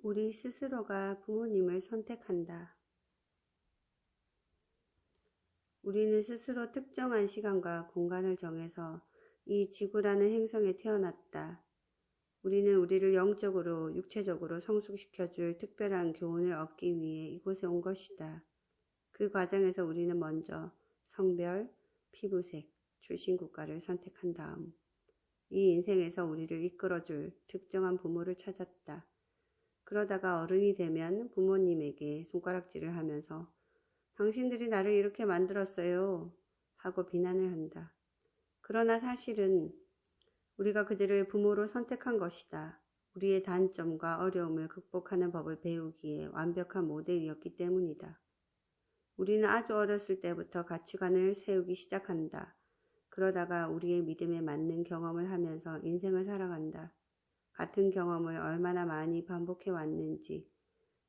우리 스스로가 부모님을 선택한다. 우리는 스스로 특정한 시간과 공간을 정해서 이 지구라는 행성에 태어났다. 우리는 우리를 영적으로, 육체적으로 성숙시켜줄 특별한 교훈을 얻기 위해 이곳에 온 것이다. 그 과정에서 우리는 먼저 성별, 피부색, 출신 국가를 선택한 다음 이 인생에서 우리를 이끌어줄 특정한 부모를 찾았다. 그러다가 어른이 되면 부모님에게 손가락질을 하면서 당신들이 나를 이렇게 만들었어요. 하고 비난을 한다. 그러나 사실은 우리가 그들을 부모로 선택한 것이다. 우리의 단점과 어려움을 극복하는 법을 배우기에 완벽한 모델이었기 때문이다. 우리는 아주 어렸을 때부터 가치관을 세우기 시작한다. 그러다가 우리의 믿음에 맞는 경험을 하면서 인생을 살아간다. 같은 경험을 얼마나 많이 반복해 왔는지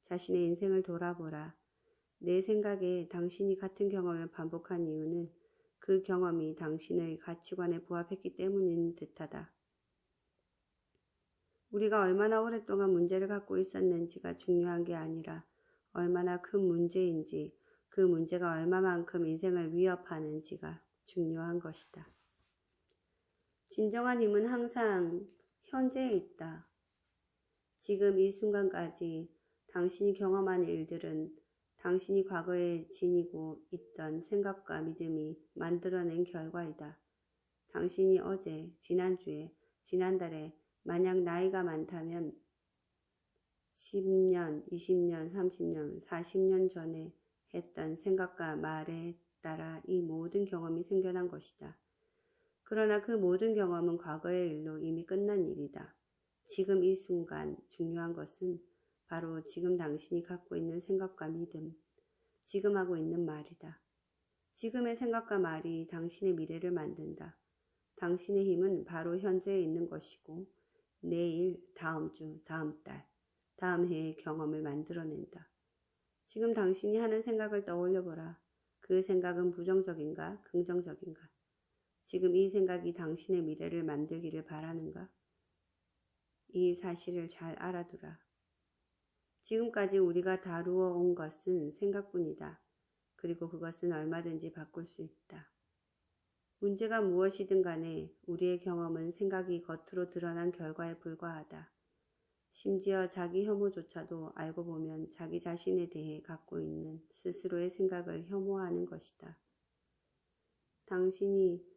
자신의 인생을 돌아보라. 내 생각에 당신이 같은 경험을 반복한 이유는 그 경험이 당신의 가치관에 부합했기 때문인 듯하다. 우리가 얼마나 오랫동안 문제를 갖고 있었는지가 중요한 게 아니라 얼마나 큰 문제인지 그 문제가 얼마만큼 인생을 위협하는지가 중요한 것이다. 진정한 힘은 항상 현재에 있다. 지금 이 순간까지 당신이 경험한 일들은 당신이 과거에 지니고 있던 생각과 믿음이 만들어낸 결과이다. 당신이 어제, 지난주에, 지난달에 만약 나이가 많다면 10년, 20년, 30년, 40년 전에 했던 생각과 말에 따라 이 모든 경험이 생겨난 것이다. 그러나 그 모든 경험은 과거의 일로 이미 끝난 일이다. 지금 이 순간 중요한 것은 바로 지금 당신이 갖고 있는 생각과 믿음, 지금 하고 있는 말이다. 지금의 생각과 말이 당신의 미래를 만든다. 당신의 힘은 바로 현재에 있는 것이고 내일, 다음 주, 다음 달, 다음 해의 경험을 만들어낸다. 지금 당신이 하는 생각을 떠올려 보라. 그 생각은 부정적인가, 긍정적인가? 지금 이 생각이 당신의 미래를 만들기를 바라는가? 이 사실을 잘 알아두라. 지금까지 우리가 다루어 온 것은 생각뿐이다. 그리고 그것은 얼마든지 바꿀 수 있다. 문제가 무엇이든 간에 우리의 경험은 생각이 겉으로 드러난 결과에 불과하다. 심지어 자기 혐오조차도 알고 보면 자기 자신에 대해 갖고 있는 스스로의 생각을 혐오하는 것이다. 당신이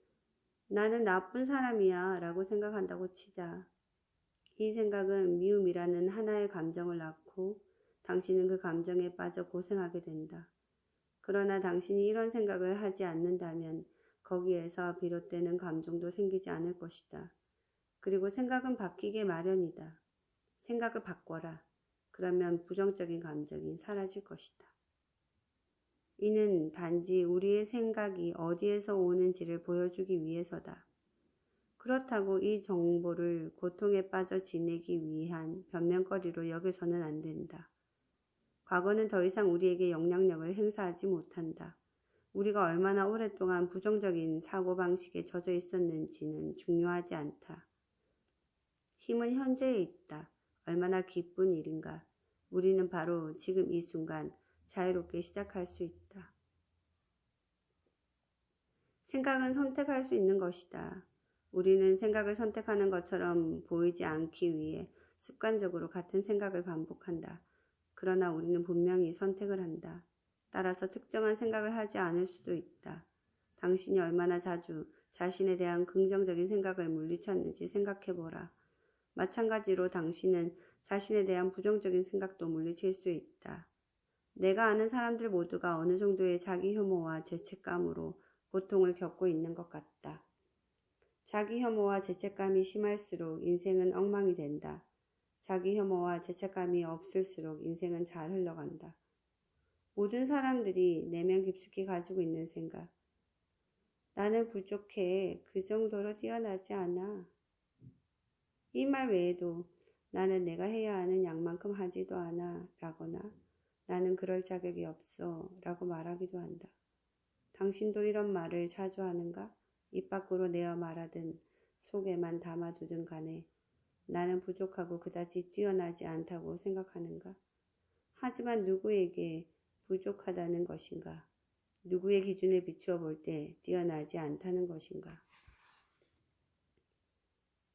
나는 나쁜 사람이야 라고 생각한다고 치자. 이 생각은 미움이라는 하나의 감정을 낳고 당신은 그 감정에 빠져 고생하게 된다. 그러나 당신이 이런 생각을 하지 않는다면 거기에서 비롯되는 감정도 생기지 않을 것이다. 그리고 생각은 바뀌게 마련이다. 생각을 바꿔라. 그러면 부정적인 감정이 사라질 것이다. 이는 단지 우리의 생각이 어디에서 오는지를 보여주기 위해서다. 그렇다고 이 정보를 고통에 빠져 지내기 위한 변명거리로 여겨서는 안 된다. 과거는 더 이상 우리에게 영향력을 행사하지 못한다. 우리가 얼마나 오랫동안 부정적인 사고방식에 젖어 있었는지는 중요하지 않다. 힘은 현재에 있다. 얼마나 기쁜 일인가. 우리는 바로 지금 이 순간 자유롭게 시작할 수 있다. 생각은 선택할 수 있는 것이다. 우리는 생각을 선택하는 것처럼 보이지 않기 위해 습관적으로 같은 생각을 반복한다. 그러나 우리는 분명히 선택을 한다. 따라서 특정한 생각을 하지 않을 수도 있다. 당신이 얼마나 자주 자신에 대한 긍정적인 생각을 물리쳤는지 생각해보라. 마찬가지로 당신은 자신에 대한 부정적인 생각도 물리칠 수 있다. 내가 아는 사람들 모두가 어느 정도의 자기 혐오와 죄책감으로 고통을 겪고 있는 것 같다. 자기 혐오와 죄책감이 심할수록 인생은 엉망이 된다. 자기 혐오와 죄책감이 없을수록 인생은 잘 흘러간다. 모든 사람들이 내면 깊숙이 가지고 있는 생각. 나는 부족해. 그 정도로 뛰어나지 않아. 이 말 외에도 나는 내가 해야 하는 양만큼 하지도 않아. 라거나 나는 그럴 자격이 없어. 라고 말하기도 한다. 당신도 이런 말을 자주 하는가? 입 밖으로 내어 말하든 속에만 담아두든 간에 나는 부족하고 그다지 뛰어나지 않다고 생각하는가? 하지만 누구에게 부족하다는 것인가? 누구의 기준에 비추어 볼 때 뛰어나지 않다는 것인가?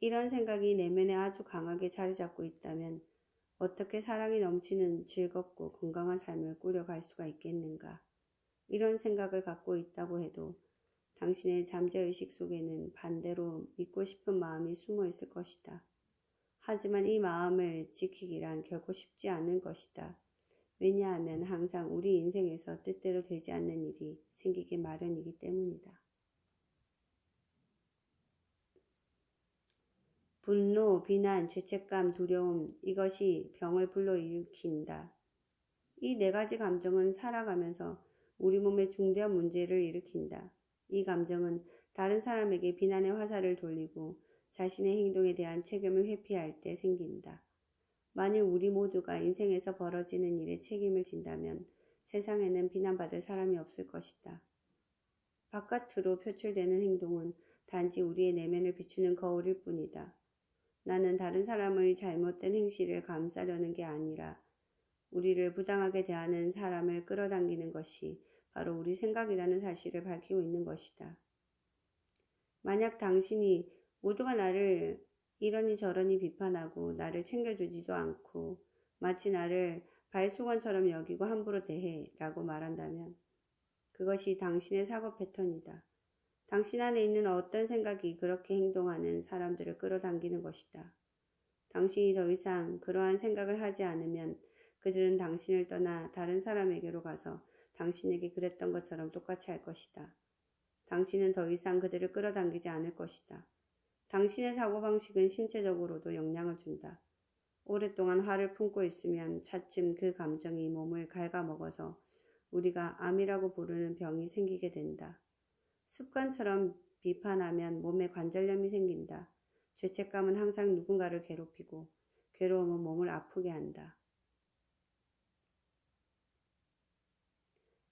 이런 생각이 내면에 아주 강하게 자리 잡고 있다면 어떻게 사랑이 넘치는 즐겁고 건강한 삶을 꾸려갈 수가 있겠는가? 이런 생각을 갖고 있다고 해도 당신의 잠재의식 속에는 반대로 믿고 싶은 마음이 숨어 있을 것이다. 하지만 이 마음을 지키기란 결코 쉽지 않은 것이다. 왜냐하면 항상 우리 인생에서 뜻대로 되지 않는 일이 생기기 마련이기 때문이다. 분노, 비난, 죄책감, 두려움, 이것이 병을 불러일으킨다. 이 네 가지 감정은 살아가면서 우리 몸에 중대한 문제를 일으킨다. 이 감정은 다른 사람에게 비난의 화살을 돌리고 자신의 행동에 대한 책임을 회피할 때 생긴다. 만일 우리 모두가 인생에서 벌어지는 일에 책임을 진다면 세상에는 비난받을 사람이 없을 것이다. 바깥으로 표출되는 행동은 단지 우리의 내면을 비추는 거울일 뿐이다. 나는 다른 사람의 잘못된 행실을 감싸려는 게 아니라 우리를 부당하게 대하는 사람을 끌어당기는 것이 바로 우리 생각이라는 사실을 밝히고 있는 것이다. 만약 당신이 모두가 나를 이러니 저러니 비판하고 나를 챙겨주지도 않고 마치 나를 발수건처럼 여기고 함부로 대해 라고 말한다면 그것이 당신의 사고 패턴이다. 당신 안에 있는 어떤 생각이 그렇게 행동하는 사람들을 끌어당기는 것이다. 당신이 더 이상 그러한 생각을 하지 않으면 그들은 당신을 떠나 다른 사람에게로 가서 당신에게 그랬던 것처럼 똑같이 할 것이다. 당신은 더 이상 그들을 끌어당기지 않을 것이다. 당신의 사고방식은 신체적으로도 영향을 준다. 오랫동안 화를 품고 있으면 차츰 그 감정이 몸을 갉아먹어서 우리가 암이라고 부르는 병이 생기게 된다. 습관처럼 비판하면 몸에 관절염이 생긴다. 죄책감은 항상 누군가를 괴롭히고 괴로움은 몸을 아프게 한다.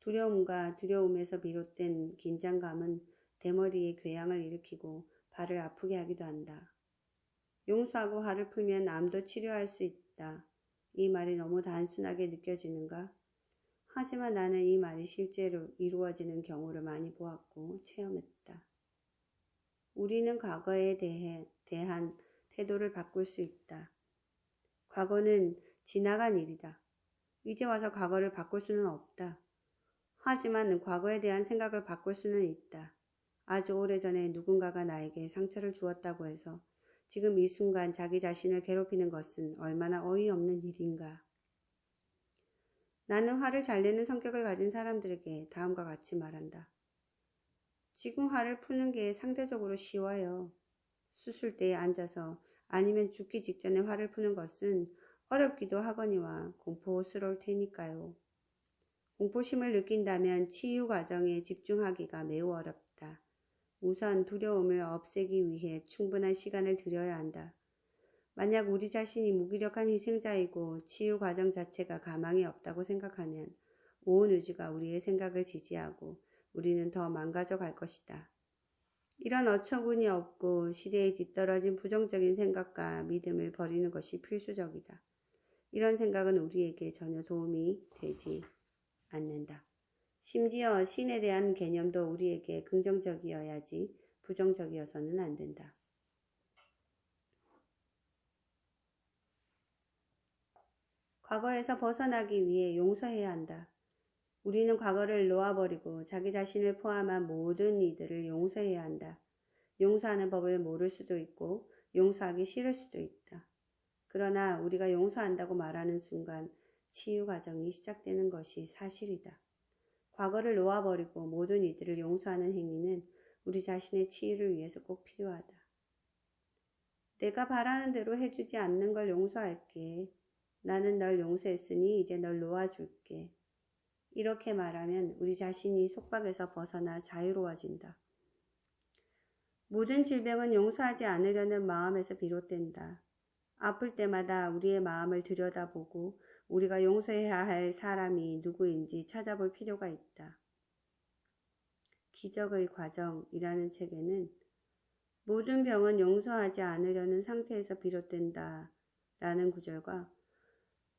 두려움과 두려움에서 비롯된 긴장감은 대머리에 궤양을 일으키고 발을 아프게 하기도 한다. 용서하고 화를 풀면 암도 치료할 수 있다. 이 말이 너무 단순하게 느껴지는가? 하지만 나는 이 말이 실제로 이루어지는 경우를 많이 보았고 체험했다. 우리는 과거에 대해, 대한 태도를 바꿀 수 있다. 과거는 지나간 일이다. 이제 와서 과거를 바꿀 수는 없다. 하지만 과거에 대한 생각을 바꿀 수는 있다. 아주 오래전에 누군가가 나에게 상처를 주었다고 해서 지금 이 순간 자기 자신을 괴롭히는 것은 얼마나 어이없는 일인가. 나는 화를 잘 내는 성격을 가진 사람들에게 다음과 같이 말한다. 지금 화를 푸는 게 상대적으로 쉬워요. 수술대에 앉아서 아니면 죽기 직전에 화를 푸는 것은 어렵기도 하거니와 공포스러울 테니까요. 공포심을 느낀다면 치유 과정에 집중하기가 매우 어렵다. 우선 두려움을 없애기 위해 충분한 시간을 들여야 한다. 만약 우리 자신이 무기력한 희생자이고 치유 과정 자체가 가망이 없다고 생각하면 온 우주가 우리의 생각을 지지하고 우리는 더 망가져 갈 것이다. 이런 어처구니 없고 시대에 뒤떨어진 부정적인 생각과 믿음을 버리는 것이 필수적이다. 이런 생각은 우리에게 전혀 도움이 되지 않는다. 심지어 신에 대한 개념도 우리에게 긍정적이어야지 부정적이어서는 안 된다. 과거에서 벗어나기 위해 용서해야 한다. 우리는 과거를 놓아버리고 자기 자신을 포함한 모든 이들을 용서해야 한다. 용서하는 법을 모를 수도 있고 용서하기 싫을 수도 있다. 그러나 우리가 용서한다고 말하는 순간 치유 과정이 시작되는 것이 사실이다. 과거를 놓아버리고 모든 이들을 용서하는 행위는 우리 자신의 치유를 위해서 꼭 필요하다. 내가 바라는 대로 해주지 않는 걸 용서할게. 나는 널 용서했으니 이제 널 놓아줄게. 이렇게 말하면 우리 자신이 속박에서 벗어나 자유로워진다. 모든 질병은 용서하지 않으려는 마음에서 비롯된다. 아플 때마다 우리의 마음을 들여다보고 우리가 용서해야 할 사람이 누구인지 찾아볼 필요가 있다. 기적의 과정이라는 책에는 모든 병은 용서하지 않으려는 상태에서 비롯된다. 라는 구절과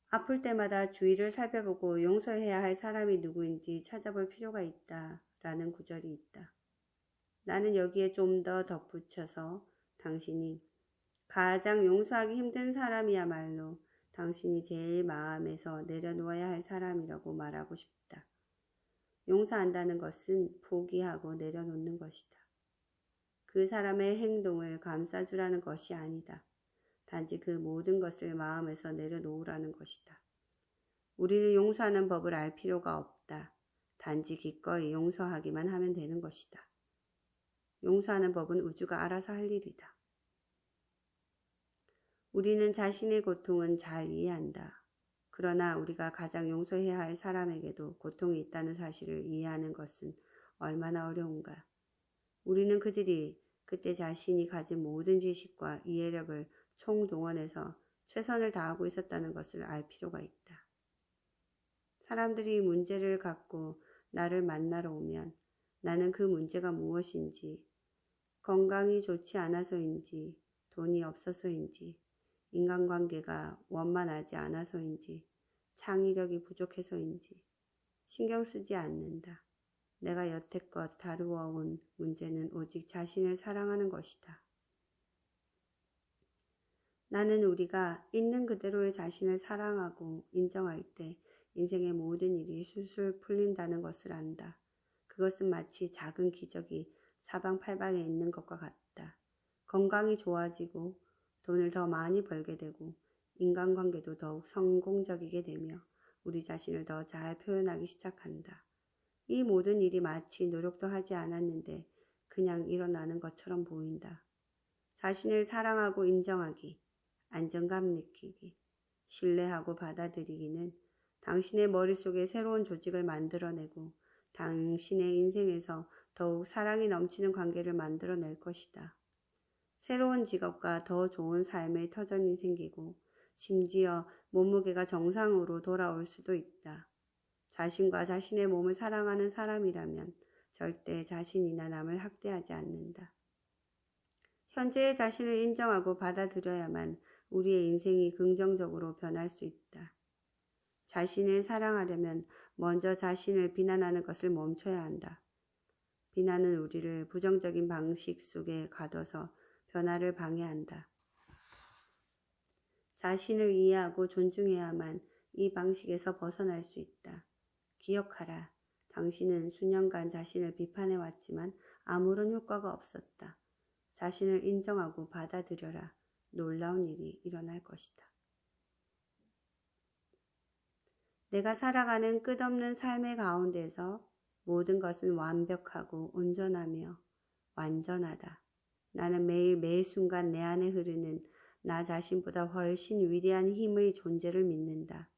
아플 때마다 주위를 살펴보고 용서해야 할 사람이 누구인지 찾아볼 필요가 있다. 라는 구절이 있다. 나는 여기에 좀 더 덧붙여서 당신이 가장 용서하기 힘든 사람이야말로 당신이 제일 마음에서 내려놓아야 할 사람이라고 말하고 싶다. 용서한다는 것은 포기하고 내려놓는 것이다. 그 사람의 행동을 감싸주라는 것이 아니다. 단지 그 모든 것을 마음에서 내려놓으라는 것이다. 우리는 용서하는 법을 알 필요가 없다. 단지 기꺼이 용서하기만 하면 되는 것이다. 용서하는 법은 우주가 알아서 할 일이다. 우리는 자신의 고통은 잘 이해한다. 그러나 우리가 가장 용서해야 할 사람에게도 고통이 있다는 사실을 이해하는 것은 얼마나 어려운가. 우리는 그들이 그때 자신이 가진 모든 지식과 이해력을 총동원해서 최선을 다하고 있었다는 것을 알 필요가 있다. 사람들이 문제를 갖고 나를 만나러 오면 나는 그 문제가 무엇인지, 건강이 좋지 않아서인지, 돈이 없어서인지, 인간관계가 원만하지 않아서인지, 창의력이 부족해서인지 신경 쓰지 않는다. 내가 여태껏 다루어 온 문제는 오직 자신을 사랑하는 것이다. 나는 우리가 있는 그대로의 자신을 사랑하고 인정할 때 인생의 모든 일이 술술 풀린다는 것을 안다. 그것은 마치 작은 기적이 사방팔방에 있는 것과 같다. 건강이 좋아지고 돈을 더 많이 벌게 되고 인간관계도 더욱 성공적이게 되며 우리 자신을 더 잘 표현하기 시작한다. 이 모든 일이 마치 노력도 하지 않았는데 그냥 일어나는 것처럼 보인다. 자신을 사랑하고 인정하기, 안정감 느끼기, 신뢰하고 받아들이기는 당신의 머릿속에 새로운 조직을 만들어내고 당신의 인생에서 더욱 사랑이 넘치는 관계를 만들어낼 것이다. 새로운 직업과 더 좋은 삶의 터전이 생기고 심지어 몸무게가 정상으로 돌아올 수도 있다. 자신과 자신의 몸을 사랑하는 사람이라면 절대 자신이나 남을 학대하지 않는다. 현재의 자신을 인정하고 받아들여야만 우리의 인생이 긍정적으로 변할 수 있다. 자신을 사랑하려면 먼저 자신을 비난하는 것을 멈춰야 한다. 비난은 우리를 부정적인 방식 속에 가둬서 변화를 방해한다. 자신을 이해하고 존중해야만 이 방식에서 벗어날 수 있다. 기억하라. 당신은 수년간 자신을 비판해왔지만 아무런 효과가 없었다. 자신을 인정하고 받아들여라. 놀라운 일이 일어날 것이다. 내가 살아가는 끝없는 삶의 가운데서 모든 것은 완벽하고 온전하며 완전하다. 나는 매일 매 순간 내 안에 흐르는 나 자신보다 훨씬 위대한 힘의 존재를 믿는다.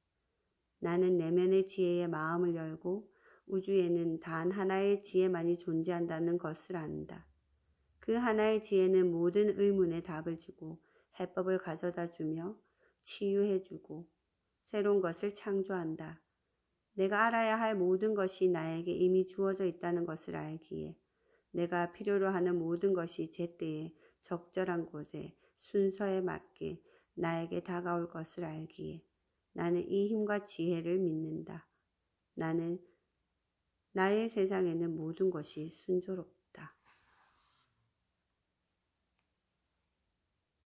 나는 내면의 지혜에 마음을 열고 우주에는 단 하나의 지혜만이 존재한다는 것을 안다. 그 하나의 지혜는 모든 의문에 답을 주고 해법을 가져다 주며 치유해 주고 새로운 것을 창조한다. 내가 알아야 할 모든 것이 나에게 이미 주어져 있다는 것을 알기에 내가 필요로 하는 모든 것이 제때에 적절한 곳에 순서에 맞게 나에게 다가올 것을 알기에 나는 이 힘과 지혜를 믿는다. 나는 나의 세상에는 모든 것이 순조롭다.